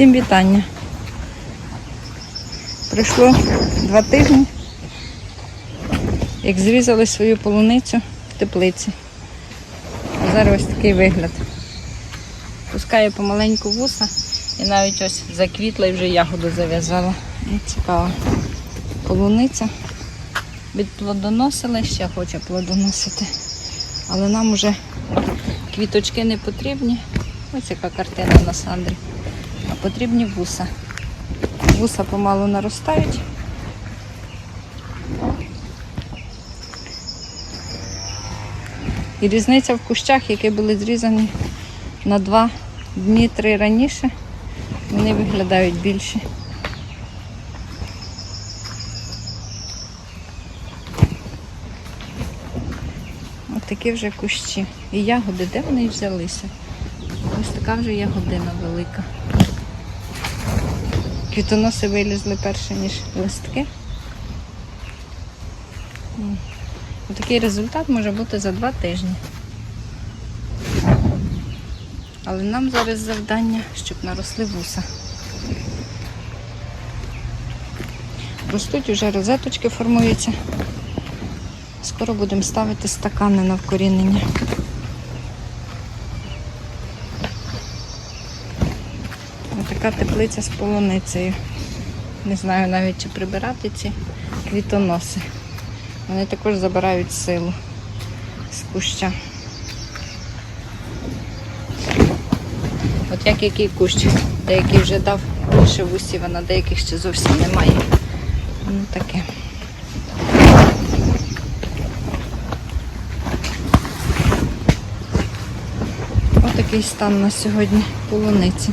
Всім вітання. Пройшло два тижні, як зрізали свою полуницю в теплиці. А зараз ось такий вигляд. Пускає помаленьку вуса і навіть ось заквітла і вже ягоду зав'язала. І цікаво. Полуниця відплодоносила, ще хоче плодоносити. Але нам вже квіточки не потрібні. Ось яка картина на Сандрі. Потрібні вуса. Вуса помалу наростають. І різниця в кущах, які були зрізані на два дні, три раніше, вони виглядають більші. Ось такі вже кущі. І ягоди, де вони взялися? Ось така вже ягодина велика. Квітоноси вилізли перше, ніж листки. Такий результат може бути за два тижні. Але нам зараз завдання, щоб наросли вуса. Ростуть вже розеточки формуються. Скоро будемо ставити стакани на вкорінення. Така теплиця з полуницею. Не знаю навіть чи прибирати ці квітоноси. Вони також забирають силу з куща. От як який кущ, деякий вже дав більше вусів, а на деяких ще зовсім немає. Ну таке. Ось такий стан на сьогодні полуниці.